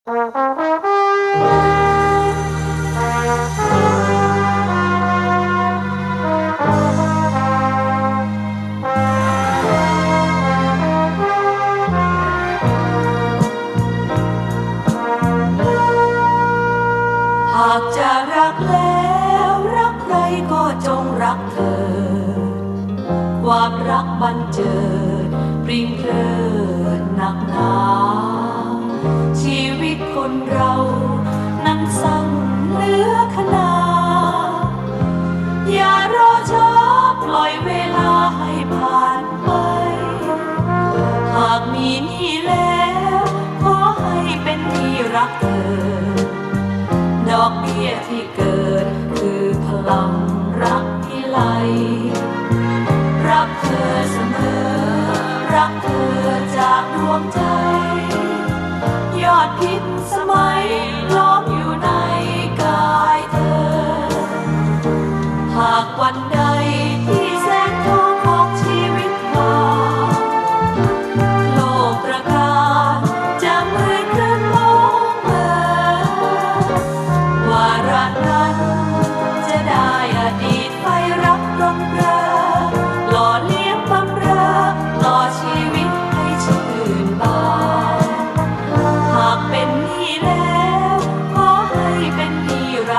หากจะรักแล้วรักใครก็จงรักเธอ ความรักบันเจิดปริ่งเพลินหนักหนา ดอกเบี้ยที่เกิด คือพลังรักที่ไหล รักเธอเสมอ รักเธอจากดวงใจ ยอดพิษสมัย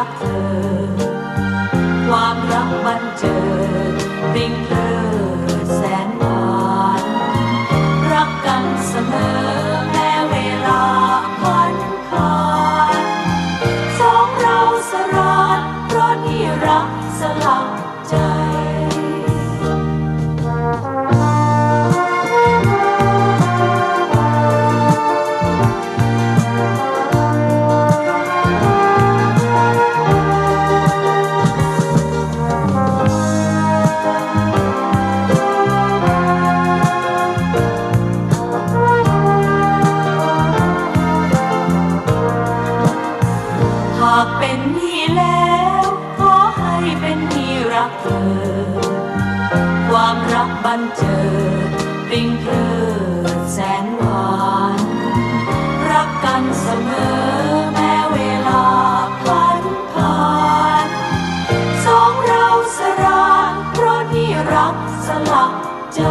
ักเธอ ความรักบันเจิดริงเพล ที่แล้ว ขอให้เป็นที่รักเธอ ความรักบันเจิดปิ้งเพลิดแสนหวาน รักกันเสมอแม้เวลาพลันผ่านสองเราสรานเพราะนี่รักสลักใจ